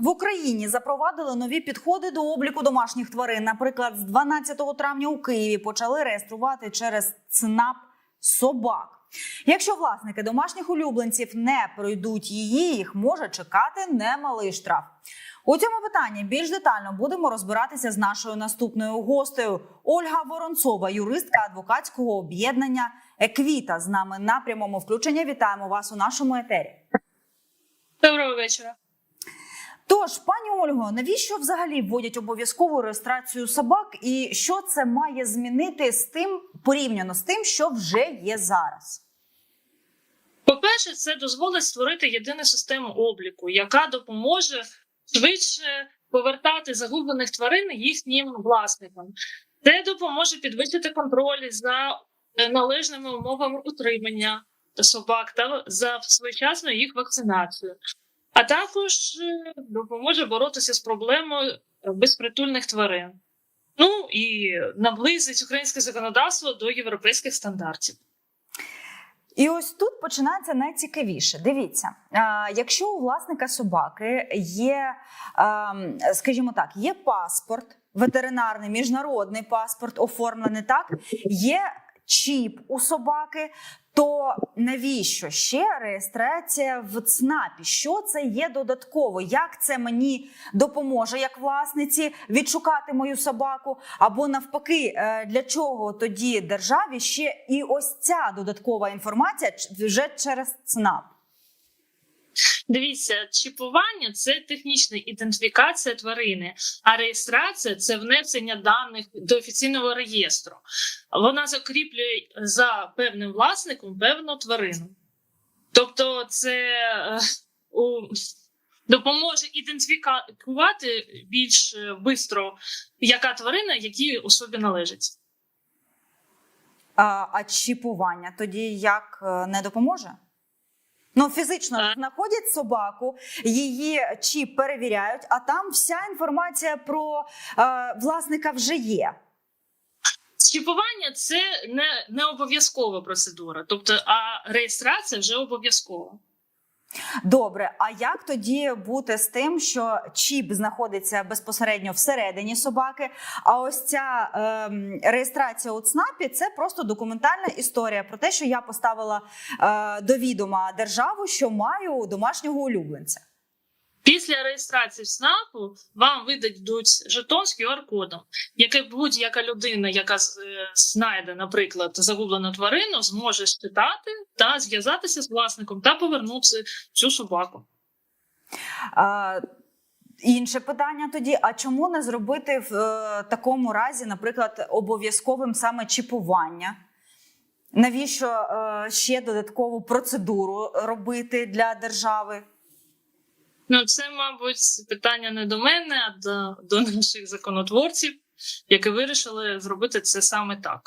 В Україні запровадили нові підходи до обліку домашніх тварин. Наприклад, з 12 травня у Києві почали реєструвати через ЦНАП собак. Якщо власники домашніх улюбленців не пройдуть її, їх може чекати немалий штраф. У цьому питанні більш детально будемо розбиратися з нашою наступною гостею Ольга Воронцова, юристка адвокатського об'єднання Еквіта. З нами на прямому включенні. Вітаємо вас у нашому етері. Доброго вечора. Тож, пані Ольго, навіщо взагалі вводять обов'язкову реєстрацію собак, і що це має змінити з тим порівняно з тим, що вже є зараз? По-перше, це дозволить створити єдину систему обліку, яка допоможе швидше повертати загублених тварин їхнім власникам. Це допоможе підвищити контроль за е, належними умовами утримання собак та за своєчасною їх вакцинацією. А також е, допоможе боротися з проблемою безпритульних тварин. Ну і наблизить українське законодавство до європейських стандартів. І ось тут починається найцікавіше. Дивіться, якщо у власника собаки є, скажімо так, є паспорт ветеринарний, міжнародний паспорт оформлений так, є чіп у собаки. То навіщо ще реєстрація в ЦНАПі? Що це є додатково? Як це мені допоможе як власниці відшукати мою собаку? Або навпаки, е, для чого тоді державі ще і ось ця додаткова інформація вже через ЦНАП? Дивіться, чіпування це технічна ідентифікація тварини, а реєстрація це внесення даних до офіційного реєстру. Вона закріплює за певним власником певну тварину. Тобто, це е, у, допоможе ідентифікувати більш швидко, яка тварина якій особі належить. А, а чіпування тоді як е, не допоможе? Ну, фізично знаходять собаку, її чіп перевіряють, а там вся інформація про е, власника вже є. Чіпування це не, не обов'язкова процедура, тобто, а реєстрація вже обов'язкова. Добре, а як тоді бути з тим, що чіп знаходиться безпосередньо всередині собаки? А ось ця ем, реєстрація у ЦНАПі це просто документальна історія про те, що я поставила е, до відома державу, що маю домашнього улюбленця. Після реєстрації в СНАПу вам видадуть жетон з QR-кодом, який будь-яка людина, яка е, знайде, наприклад, загублену тварину, зможе читати та зв'язатися з власником та повернути цю собаку. А, інше питання тоді: а чому не зробити в е, такому разі, наприклад, обов'язковим саме чіпування? Навіщо е, ще додаткову процедуру робити для держави? Ну, це, мабуть, питання не до мене, а до, до наших законотворців, які вирішили зробити це саме так.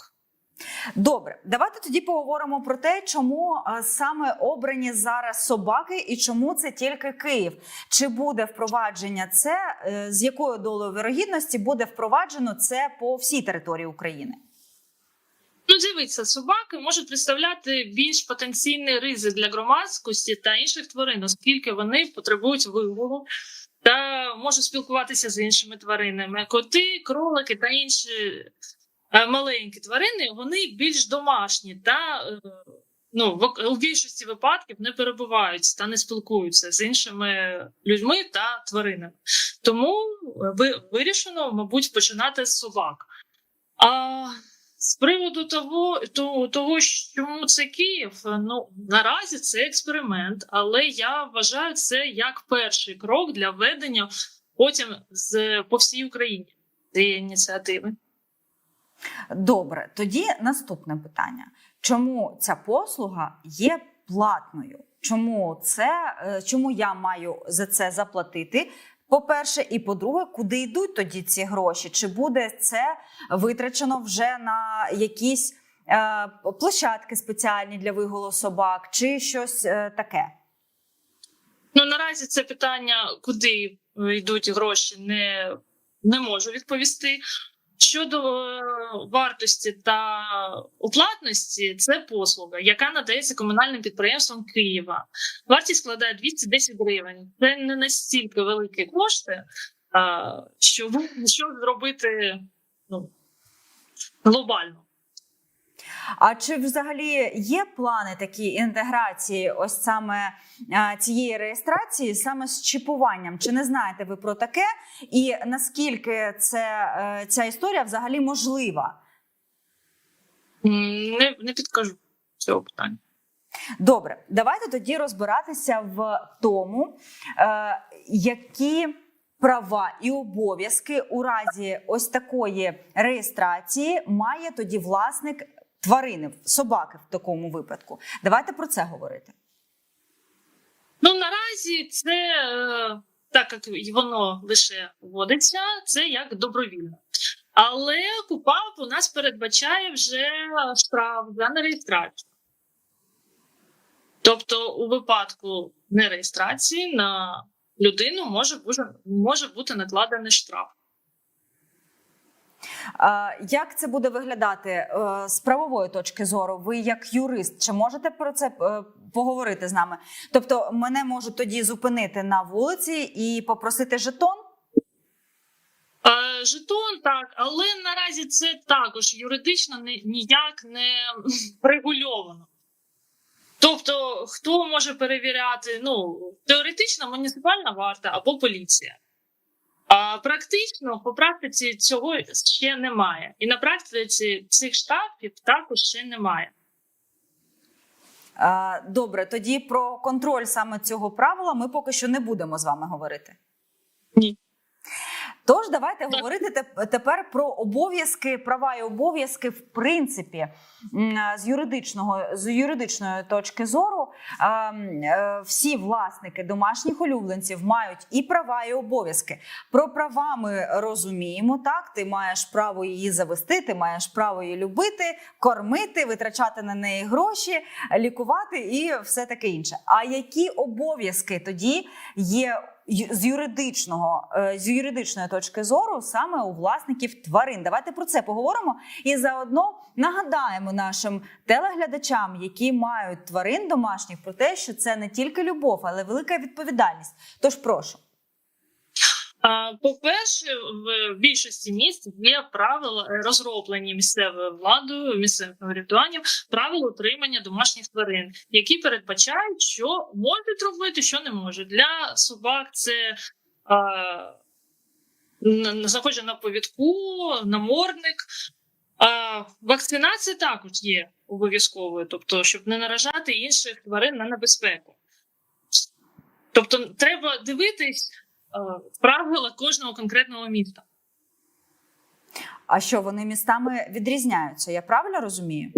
Добре, давайте тоді поговоримо про те, чому е, саме обрані зараз собаки і чому це тільки Київ. Чи буде впровадження це, е, з якою долею вирогідності буде впроваджено це по всій території України? Ну, дивіться, собаки можуть представляти більш потенційний ризик для громадськості та інших тварин, оскільки вони потребують вигулу та можуть спілкуватися з іншими тваринами. Коти, кролики та інші е, маленькі тварини вони більш домашні та е, ну, в- більшості випадків не перебувають та не спілкуються з іншими людьми та тваринами. Тому е, ви- вирішено, мабуть, починати з собак. А з приводу того, того, того, чому це Київ, ну наразі це експеримент, але я вважаю це як перший крок для введення потім з по всій Україні цієї ініціативи. Добре, тоді наступне питання: чому ця послуга є платною? Чому це е, чому я маю за це заплатити? По-перше, і по-друге, куди йдуть тоді ці гроші? Чи буде це витрачено вже на якісь е, площадки спеціальні для вигулу собак, чи щось е, таке? Ну наразі це питання, куди йдуть гроші, не, не можу відповісти. Щодо е, вартості та оплатності, це послуга, яка надається комунальним підприємством Києва. Вартість складає 210 гривень. Це не настільки великі кошти, що щоб, щоб зробити ну, глобально. А чи взагалі є плани такі інтеграції, ось саме цієї реєстрації, саме з чіпуванням? Чи не знаєте ви про таке? І наскільки це, е, ця історія взагалі можлива? Не, не підкажу цього питання. Добре, давайте тоді розбиратися в тому, е, які права і обов'язки у разі ось такої реєстрації має тоді власник тварини, собаки в такому випадку. Давайте про це говорити. Ну наразі це е, так як воно лише вводиться, це як добровільно. Але КУПАП у нас передбачає вже штраф за нереєстрацію. Тобто, у випадку нереєстрації на людину може, може бути накладений штраф. Е, Як це буде виглядати е, з правової точки зору? Ви як юрист, чи можете про це е, поговорити з нами? Тобто, мене можуть тоді зупинити на вулиці і попросити жетон? Жетон так, але наразі це також юридично ніяк не регульовано. Тобто, хто може перевіряти? Ну, теоретично муніципальна варта або поліція. Практично по практиці цього ще немає. І на практиці цих штабів також ще немає. Добре, тоді про контроль саме цього правила ми поки що не будемо з вами говорити. Ні. Тож давайте говорити тепер про обов'язки, права і обов'язки, в принципі, з юридичного з юридичної точки зору. е, м, е, Всі власники домашніх улюбленців мають і права, і обов'язки. Про права ми розуміємо. Так, ти маєш право її завести, ти маєш право її любити, кормити, витрачати на неї гроші, лікувати і все таке інше. А які обов'язки тоді є з юридичного е, з юридичної точки зору саме у власників тварин? Давайте про це поговоримо і заодно нагадаємо нашим телеглядачам, які мають тварин домашніх, про те, що це не тільки любов, але велика відповідальність. Тож прошу. По-перше, в більшості міст є правила е, розроблені місцевою владою, місцевим самоврядуванням, правила утримання домашніх тварин, які передбачають, що можуть робити, що не можуть. Для собак це а, на повідку, намордник. А, вакцинація також є обов'язковою, тобто, щоб не наражати інших тварин на небезпеку. Тобто, треба дивитись правила кожного конкретного міста. А що вони містами відрізняються? Я правильно розумію?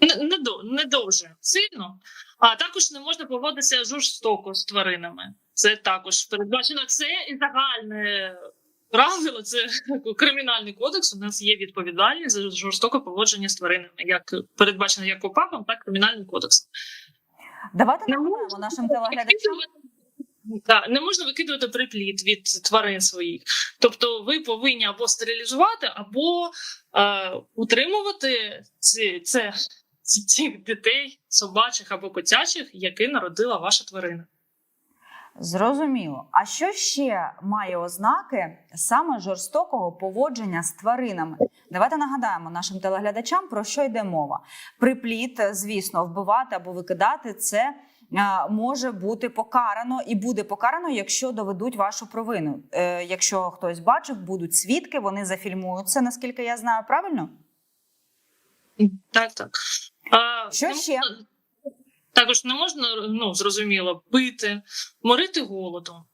Не, не, не дуже сильно. А також не можна поводитися жорстоко з тваринами. Це також передбачено. Це і загальне правило. Це кримінальний кодекс. У нас є відповідальність за жорстоке поводження з тваринами, як передбачено як КОПАПом, так і кримінальним кодексом. Давайте нагадаємо нашим телеглядачам. Так, не можна викидувати припліт від тварин своїх. Тобто, ви повинні або стерилізувати, або е, утримувати ці, це, цих дітей, собачих або котячих, які народила ваша тварина. Зрозуміло. А що ще має ознаки саме жорстокого поводження з тваринами? Давайте нагадаємо нашим телеглядачам про що йде мова. Припліт, звісно, вбивати або викидати це. Може бути покарано і буде покарано, якщо доведуть вашу провину. Е, якщо хтось бачив, будуть свідки, вони зафільмують це, наскільки я знаю, правильно? Так, так. А, Що не ще? можна- також не можна, ну, зрозуміло, бити, морити голодом.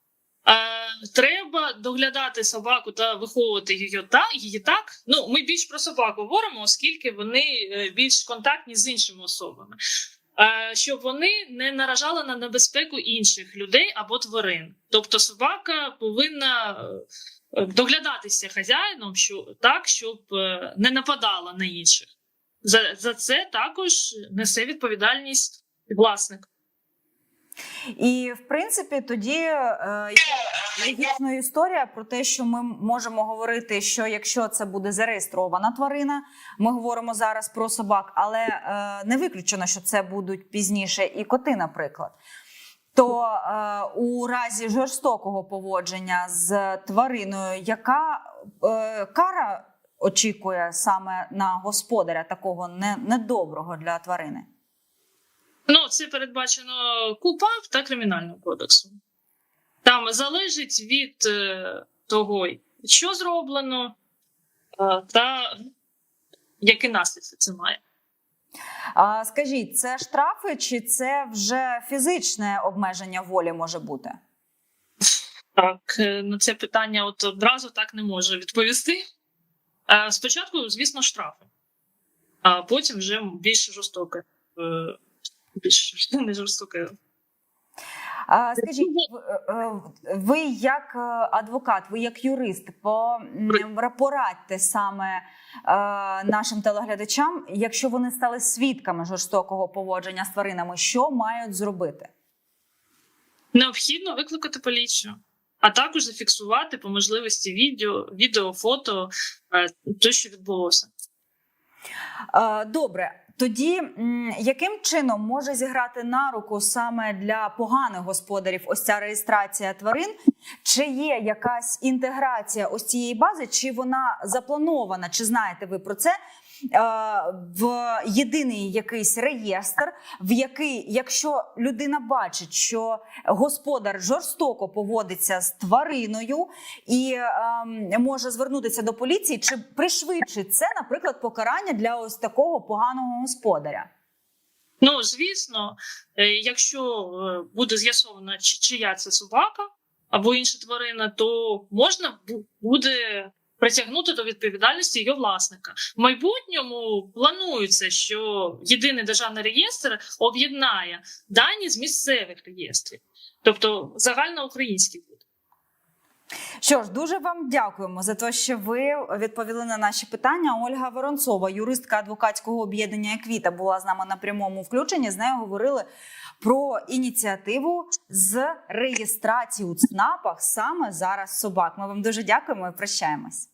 Треба доглядати собаку та виховувати її, та, її так. Ну, ми більш про собаку говоримо, оскільки вони е, більш контактні з іншими особами. Е, щоб вони не наражали на небезпеку інших людей або тварин. Тобто собака повинна е, доглядатися хазяїном, що, так, щоб е, не нападала на інших. За, за це також несе відповідальність власник. І в принципі, тоді е, є логічна історія про те, що ми можемо говорити, що якщо це буде зареєстрована тварина, ми говоримо зараз про собак, але е, не виключено, що це будуть пізніше і коти, наприклад. То е, у разі жорстокого поводження з твариною, яка е, кара очікує саме на господаря такого не, недоброго для тварини? Ну, це передбачено КУПАП та Кримінального кодексу. Там залежить від е, того, що зроблено, е, та які наслідки це має. А скажіть, це штрафи чи це вже фізичне обмеження волі може бути? Так, е, на це питання от одразу так не можу відповісти. Спочатку, звісно, штрафи, а потім вже більш жорстоке. Е, Більш не жорстоке. А скажіть, ви, е, як е, адвокат, ви як юрист, порадьте саме е, нашим телеглядачам, якщо вони стали свідками жорстокого поводження з тваринами, що мають зробити? Необхідно викликати поліцію, а також зафіксувати по можливості відео, відео фото, е, те, що відбулося. Е, Добре, тоді яким чином може зіграти на руку саме для поганих господарів ось ця реєстрація тварин? Чи є якась інтеграція ось цієї бази, чи вона запланована? Чи знаєте ви про це? Е, В єдиний якийсь реєстр, в який, якщо людина бачить, що господар жорстоко поводиться з твариною і ем, може звернутися до поліції, чи пришвидшить це, наприклад, покарання для ось такого поганого господаря? Ну, звісно, е, якщо е, буде з'ясовано, чия це собака або інша тварина, то можна буде притягнути до відповідальності його власника. В майбутньому планується, що єдиний державний реєстр об'єднає дані з місцевих реєстрів, тобто загальноукраїнський буде. Що ж, дуже вам дякуємо за те, що ви відповіли на наші питання. Ольга Воронцова, юристка адвокатського об'єднання Еквіта, була з нами на прямому включенні. З нею говорили про ініціативу з реєстрації у ЦНАПах саме зараз собак. Ми вам дуже дякуємо і прощаємось.